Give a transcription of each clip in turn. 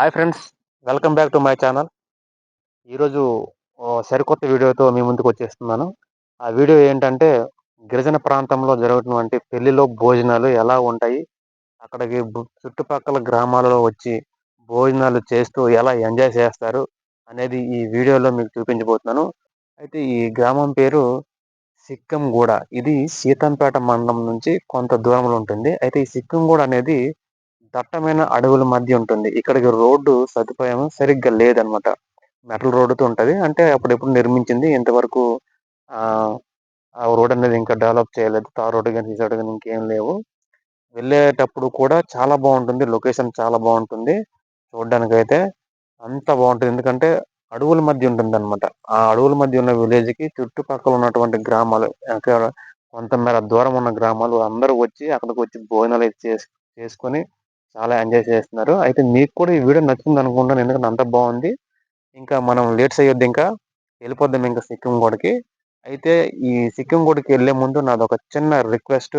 Hi friends welcome back to my channel ఈరోజు ఓ సరికొత్త వీడియోతో మీ ముందుకు వచ్చేస్తున్నాను. ఆ వీడియో ఏంటంటే గిరిజన ప్రాంతంలో జరుగుతున్నటువంటి పెళ్ళిలో భోజనాలు ఎలా ఉంటాయి అక్కడికి చుట్టుపక్కల గ్రామాలలో వచ్చి భోజనాలు చేస్తూ ఎలా ఎంజాయ్ చేస్తారు అనేది ఈ వీడియోలో మీకు చూపించబోతున్నాను. అయితే ఈ గ్రామం పేరు సిక్కంగూడ. ఇది సీతంపేట మండలం నుంచి కొంత దూరంలో ఉంటుంది. అయితే ఈ సిక్కంగూడ అనేది దట్టమైన అడవుల మధ్య ఉంటుంది. ఇక్కడికి రోడ్డు సదుపాయం సరిగ్గా లేదనమాట. మెటల్ రోడ్డుతో ఉంటుంది. అంటే అప్పుడెప్పుడు నిర్మించింది ఇంతవరకు ఆ రోడ్ అనేది ఇంకా డెవలప్ చేయలేదు. తార్ రోడ్డు కానీ సీసీ రోడ్డు కానీ ఇంకేం లేవు. వెళ్ళేటప్పుడు కూడా చాలా బాగుంటుంది. లొకేషన్ చాలా బాగుంటుంది. చూడడానికి అయితే అంత బాగుంటుంది. ఎందుకంటే అడవుల మధ్య ఉంటుంది అనమాట ఆ అడవుల మధ్య ఉన్న విలేజ్కి చుట్టుపక్కల ఉన్నటువంటి గ్రామాలు అక్కడ కొంతమేర దూరం ఉన్న గ్రామాలు అందరూ వచ్చి అక్కడికి వచ్చి భోజనాలు అయితే చేసు చేసుకొని చాలా ఎంజాయ్ చేస్తున్నారు. అయితే మీకు కూడా ఈ వీడియో నచ్చింది అనుకుంటాను ఎందుకంటే అంత బాగుంది. ఇంకా మనం లేట్స్ అయ్యొద్దు ఇంకా. వెళ్ళిపోద్దాం ఇంకా సిక్కిం గోడకి. అయితే ఈ సిక్కిం గోడకి వెళ్ళే ముందు నాది ఒక చిన్న రిక్వెస్ట్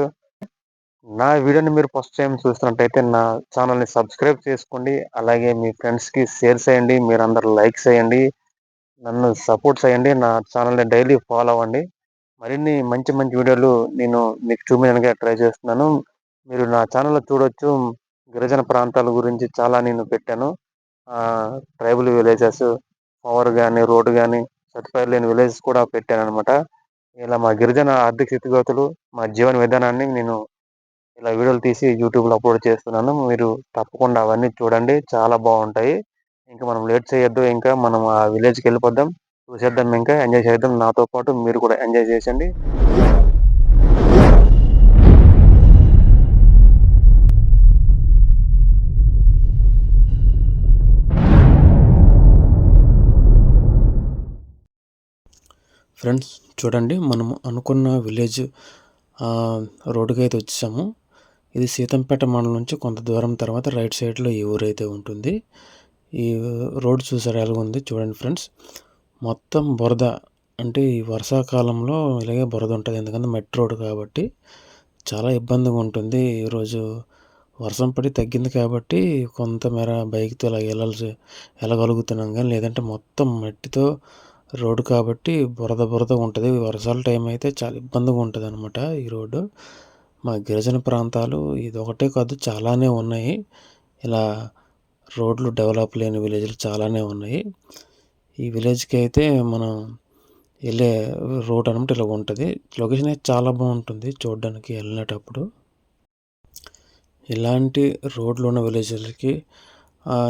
నా వీడియోని మీరు ఫస్ట్ టైం చూస్తున్నట్టయితే నా ఛానల్ని సబ్స్క్రైబ్ చేసుకోండి. అలాగే మీ ఫ్రెండ్స్కి షేర్ చేయండి. మీరు అందరు లైక్ చేయండి. నన్ను సపోర్ట్ చేయండి. నా ఛానల్ని డైలీ ఫాలో అవ్వండి. మరిన్ని మంచి మంచి వీడియోలు నేను మీకు చూపించడానికి ట్రై చేస్తున్నాను. మీరు నా ఛానల్లో చూడొచ్చు. గిరిజన ప్రాంతాల గురించి చాలా నేను పెట్టాను. ట్రైబల్ విలేజెస్ పవర్ కానీ రోడ్డు కానీ సదుపాయాలు లేని విలేజెస్ కూడా పెట్టాను అనమాట ఇలా మా గిరిజన ఆర్థిక స్థితిగతులు మా జీవన విధానాన్ని నేను ఇలా వీడియోలు తీసి యూట్యూబ్లో అప్లోడ్ చేస్తున్నాను. మీరు తప్పకుండా అవన్నీ చూడండి. చాలా బాగుంటాయి. ఇంకా మనం లేట్ చేయొద్దు. ఇంకా మనం ఆ విలేజ్కి వెళ్ళిపోద్దాం. చూసేద్దాం. ఇంకా ఎంజాయ్ చేద్దాం. నాతో పాటు మీరు కూడా ఎంజాయ్ చేసండి ఫ్రెండ్స్ చూడండి మనం అనుకున్న విలేజ్ రోడ్డుకి అయితే వచ్చాము ఇది సీతంపేట మండలం నుంచి కొంత దూరం తర్వాత రైట్ సైడ్లో ఈ ఊరు అయితే ఉంటుంది. ఈ రోడ్ చూసారు ఎలా ఉంది చూడండి ఫ్రెండ్స్. మొత్తం బురద అంటే ఈ వర్షాకాలంలో ఇలాగే బురద ఉంటుంది ఎందుకంటే మెట్రో రోడ్ కాబట్టి చాలా ఇబ్బందిగా ఉంటుంది. ఈరోజు వర్షం పడి తగ్గింది కాబట్టి కొంతమేర బైక్తో ఇలా వెళ్ళాల్సి వెళ్ళగలుగుతున్నాం కానీ లేదంటే మొత్తం మట్టితో రోడ్డు కాబట్టి బురద బురద ఉంటుంది. వర్షాల టైం అయితే చాలా ఇబ్బందిగా ఉంటుంది అనమాట ఈ రోడ్డు. మా గిరిజన ప్రాంతాలు ఇది ఒకటే కాదు చాలానే ఉన్నాయి. ఇలా రోడ్లు డెవలప్ లేని విలేజ్లు చాలానే ఉన్నాయి. ఈ విలేజ్కి అయితే మనం వెళ్ళే రోడ్ అనమాట ఇలా ఉంటుంది. లొకేషన్ అయితే చాలా బాగుంటుంది చూడడానికి వెళ్ళినప్పుడు ఇలాంటి రోడ్లు ఉన్న విలేజ్లకి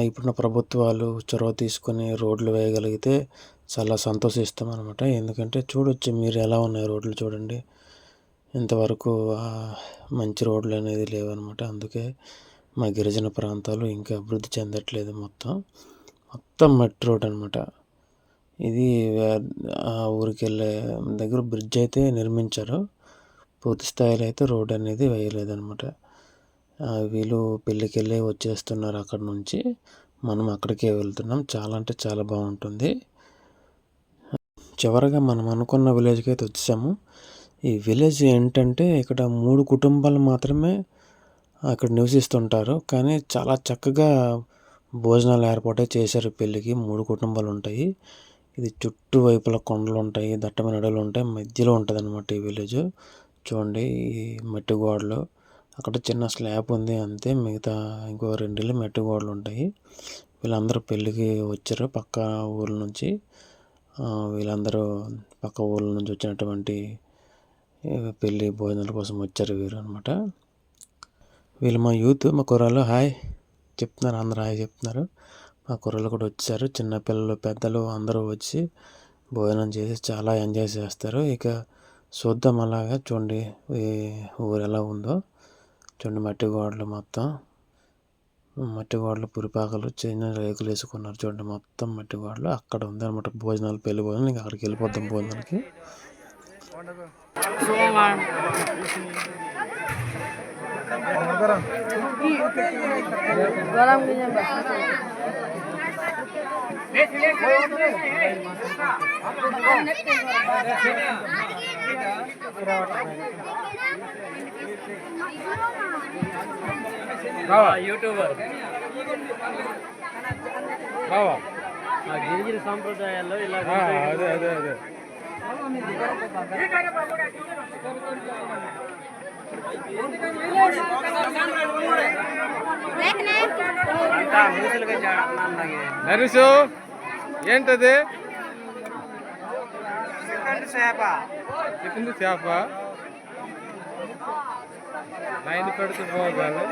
ఇప్పుడున్న ప్రభుత్వాలు చొరవ తీసుకొని రోడ్లు వేయగలిగితే చాలా సంతోషిస్తాం అనమాట ఎందుకంటే చూడొచ్చు మీరు ఎలా ఉన్నాయి రోడ్లు చూడండి. ఇంతవరకు మంచి రోడ్లు అనేది లేవన్నమాట. అందుకే మా గిరిజన ప్రాంతాలు ఇంకా అభివృద్ధి చెందట్లేదు మొత్తం. మొత్తం మట్టి రోడ్ అనమాట ఇది ఆ ఊరికి వెళ్ళే దగ్గర బ్రిడ్జ్ అయితే నిర్మించారు. పూర్తి స్థాయిలో అయితే రోడ్ అనేది వేయలేదనమాట వీళ్ళు పెళ్ళికి వెళ్ళి వచ్చేస్తున్నారు అక్కడ నుంచి. మనం అక్కడికే వెళ్తున్నాం. చాలా అంటే చాలా బాగుంటుంది. చివరగా మనం అనుకున్న విలేజ్కి అయితే వచ్చాము ఈ విలేజ్ ఏంటంటే ఇక్కడ మూడు కుటుంబాలు మాత్రమే అక్కడ నివసిస్తుంటారు. కానీ చాలా చక్కగా భోజనాలు ఏర్పాటే చేశారు పెళ్ళికి. మూడు కుటుంబాలు ఉంటాయి. ఇది చుట్టూ వైపుల కొండలు ఉంటాయి. దట్టమైన అడవులు ఉంటాయి. మధ్యలో ఉంటుంది అనమాట ఈ విలేజ్. చూడండి ఈ మట్టి గోడలు. అక్కడ చిన్న స్లాబ్ ఉంది అంతే. మిగతా ఇంకో రెండిల్లు మట్టి గోడలు ఉంటాయి. వీళ్ళందరూ పెళ్ళికి వచ్చారు పక్క ఊళ్ళ నుంచి. వీళ్ళందరూ పక్క ఊళ్ళ నుంచి వచ్చినటువంటి పెళ్ళి భోజనాల కోసం వచ్చారు వీరు అనమాట వీళ్ళు మా యూత్ మా కుర్రాళ్ళు హాయ్ చెప్తున్నారు అందరూ హాయ్ చెప్తున్నారు. మా కుర్రలు కూడా వచ్చారు చిన్నపిల్లలు పెద్దలు అందరూ వచ్చి భోజనం చేసి చాలా ఎంజాయ్ చేస్తారు. ఇక చూద్దాం అలాగా చూడండి ఈ ఊరు ఎలా ఉందో. చూడండి మట్టి గోడలు మొత్తం. మట్టి వాడలు పురిపాకలు చిన్న రేకులు వేసుకున్నారు చూడండి. మొత్తం మట్టి వాడలు అక్కడ ఉంది అనమాట భోజనాలు పెళ్ళి భోజనాలు. ఇంకా అక్కడికి వెళ్ళిపోతాం భోజనాలకి. గరం యూట్యూబర్. బావా. ఆ గిరిగిరి సాంప్రదాయాల్లో ఇలా అదే అదే అదే. నరేషు. ఏంటది? చికెన్ చేప. లైన్ పెడితే పోగాలి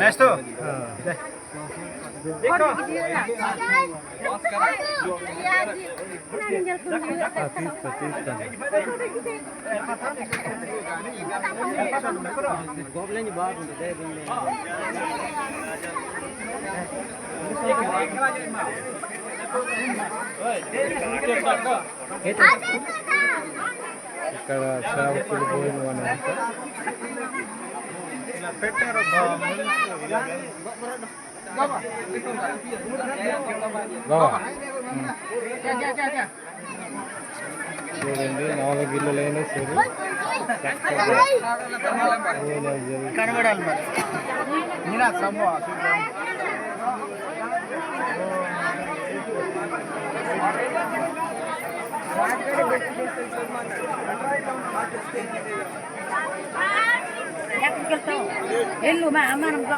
నెక్స్ట్. తీస్తా తీస్తాను గోపులేంచి బాగుంటుంది ఇక్కడ చేపలు పోయిన అని బావా చూడండి నాలుగు గిల్లలైనా సరే. కనబడాలి మరి. నేనా సమూహ ఎల్లు మా అమ్మ నమ్మ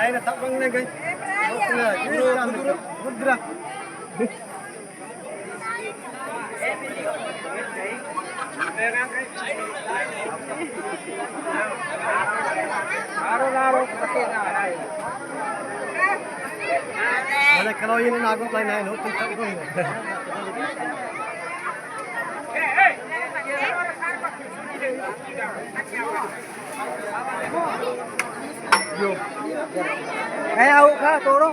ఆయన తప్పకుండా Rudra kalau yun ang nagawa play na ನಾನು Kaya ako ka, toro.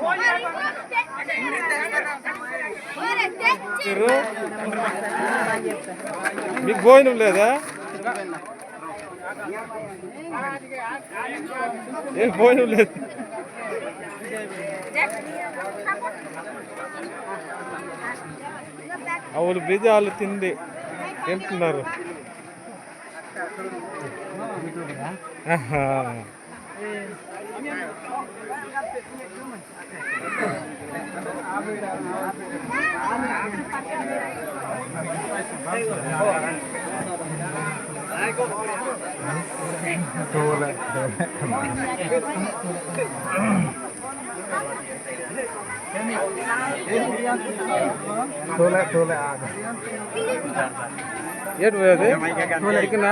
మీరు మీకు భోజనం లేదా ఏం భోజనం లేదు అవులు బీజాలు తిండి తింటున్నారు ఆహా. सोलह सोलह आठ एट बजे सोलह कितना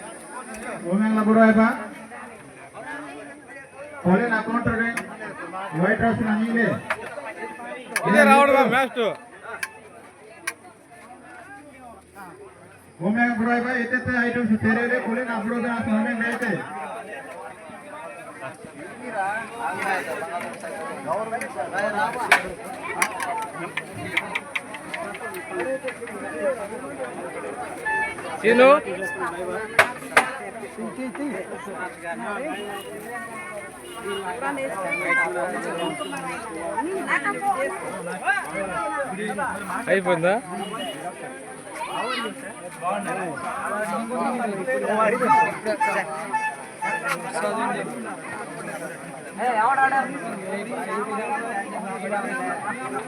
ಓಮ್ಯಾಗ್ಲ ಬಿಡುವಪ್ಪ ಕೊಲೆನ ಹಾಕೊಂಡ್ರಿ ವೈಟ್ ಹೌಸ್ ನನಗೆ ಇದೇ ರಾವಣ ಮ್ಯಾಸ್ಟ್ ಓಮ್ಯಾಗ ಬಿಡುವಪ್ಪ ಎತ್ತೆ ಐಟಮ್ಸ್ ತೆರೆಯಲಿ ಕೊಲೆನ ಹಾಕ್ಬಿಡೋದು ಆ ಸೌಮ್ಯಾಗ ಐತೆ ಸೀನು అయిపోయిందా?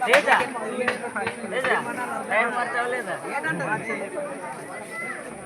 లేదా? లేదా? టైం పడతావు లేదా?